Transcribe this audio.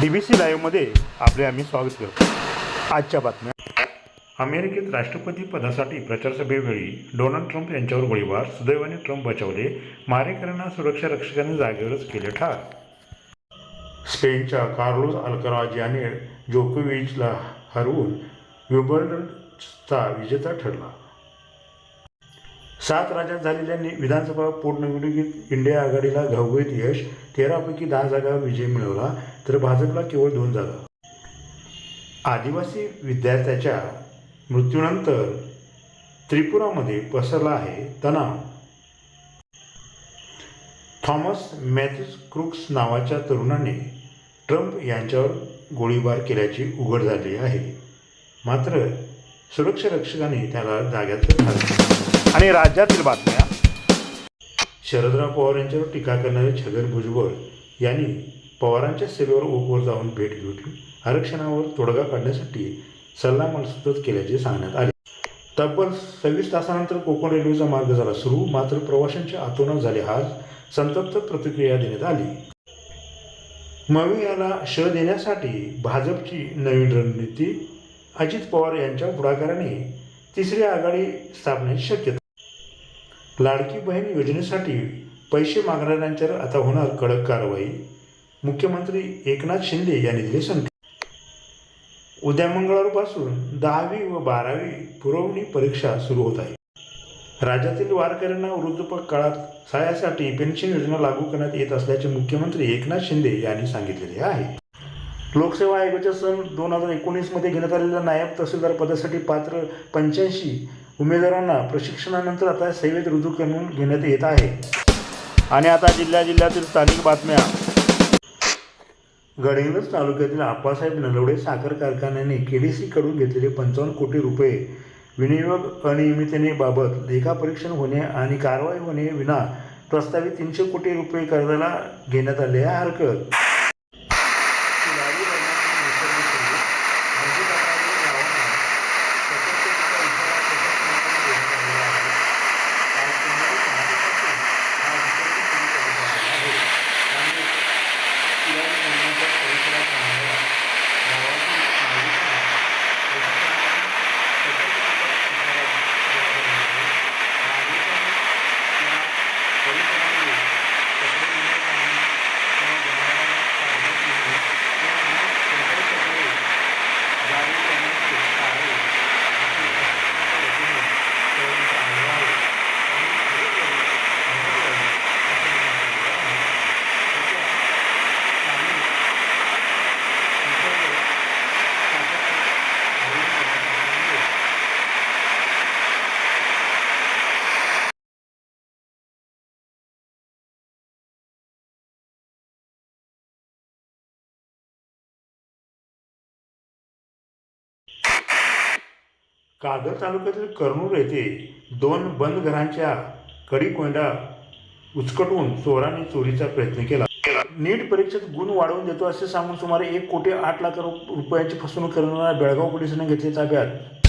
D B C लाईव्हमध्ये आपले आम्ही स्वागत करतो. आजच्या बातम्या. अमेरिकेत राष्ट्रपती पदासाठी प्रचारसभेवेळी डोनाल्ड ट्रम्प यांच्यावर गोळीबार सुदैवाने ट्रम्प बचावले मारेकऱ्यांना सुरक्षा रक्षकांनी जागेवरच केले ठार. स्पेनच्या कार्लोस अल्कराज याने जोकोविचला हरवून विम्बल्डनचा विजेता ठरला. सात राज्यात झालेल्या नि- विधानसभा पोटनिवडणुकीत इंडिया आघाडीला घवघवीत यश तेरापैकी दहा जागा विजय मिळवला तर भाजपला केवळ दोन जागा. आदिवासी विद्यार्थ्याच्या मृत्यूनंतर त्रिपुरामध्ये पसरला आहे तणाव. थॉमस मॅथ्यूज क्रुक्स नावाच्या तरुणाने ट्रम्प यांच्यावर गोळीबार केल्याची उघड झाली आहे. मात्र सुरक्षारक्षकाने त्याला जाग्यात ठार आणि राज्यातील बातम्या. शरदराव पवार यांच्यावर टीका करणारे छगन भुजबळ यांनी पवारांच्या सेवेवर ओकवर जाऊन भेट घेतली आरक्षणावर तोडगा काढण्यासाठी सल्लामसलत केल्याचे सांगण्यात आले. तब्बल सव्वीस तासानंतर कोकण रेल्वेचा मार्ग झाला सुरू मात्र प्रवाशांचे आतोनात झाले आज संतप्त प्रतिक्रिया देण्यात आली. मवी याला श देण्यासाठी भाजपची नवीन रणनीती अजित पवार यांच्या पुढाकाराने तिसरी आघाडी स्थापण्याची शक्यता लाडकी बहीण योजनेसाठी पैसे मागणाऱ्यांच्यावर आता होणार कडक कारवाई. मुख्यमंत्री एकनाथ शिंदे यांनी दिले संकेत उद्या मंगळवारपासून दहावी व बारावी पुरवणी परीक्षा सुरू होत आहे. राज्यातील वारकऱ्यांना वृद्धपक काळात सहाय्यासाठी पेन्शन योजना लागू करण्यात येत असल्याचे मुख्यमंत्री एकनाथ शिंदे यांनी सांगितलेले आहे. लोकसेवा आयोगाच्या सन दोन हजार एकोणीसमध्ये घेण्यात आलेल्या नायब तहसीलदार पदासाठी पात्र पंच्याऐंशी उमेदवारांना प्रशिक्षणानंतर आता सेवेत रुजू करून घेण्यात येत आहे. आणि आता जिल्ह्या जिल्ह्यातील स्थानिक बातम्या. गडहिंग्लज तालुक्यातील आप्पासाहेब नलवडे साखर कारखान्याने केडीसी कडून घेतलेले पंचावन्न कोटी रुपये विनियोग अनियमिततेने बाबत लेखापरीक्षण होणे आणि कारवाई होणे विना प्रस्तावित तीनशे कोटी रुपये कर्जाला घेण्यात आले आहे हरकत कागल तालुक्यातील करनूर येथे दोन बंद घरांच्या कडी कोंडा उचकटून चोरांनी चोरीचा प्रयत्न केला. नीट परीक्षेत गुण वाढवून देतो असे सांगून सुमारे एक कोटी आठ लाख रुपयांची फसवणूक करणाऱ्या बेळगाव पोलिसांनी घेतली ताब्यात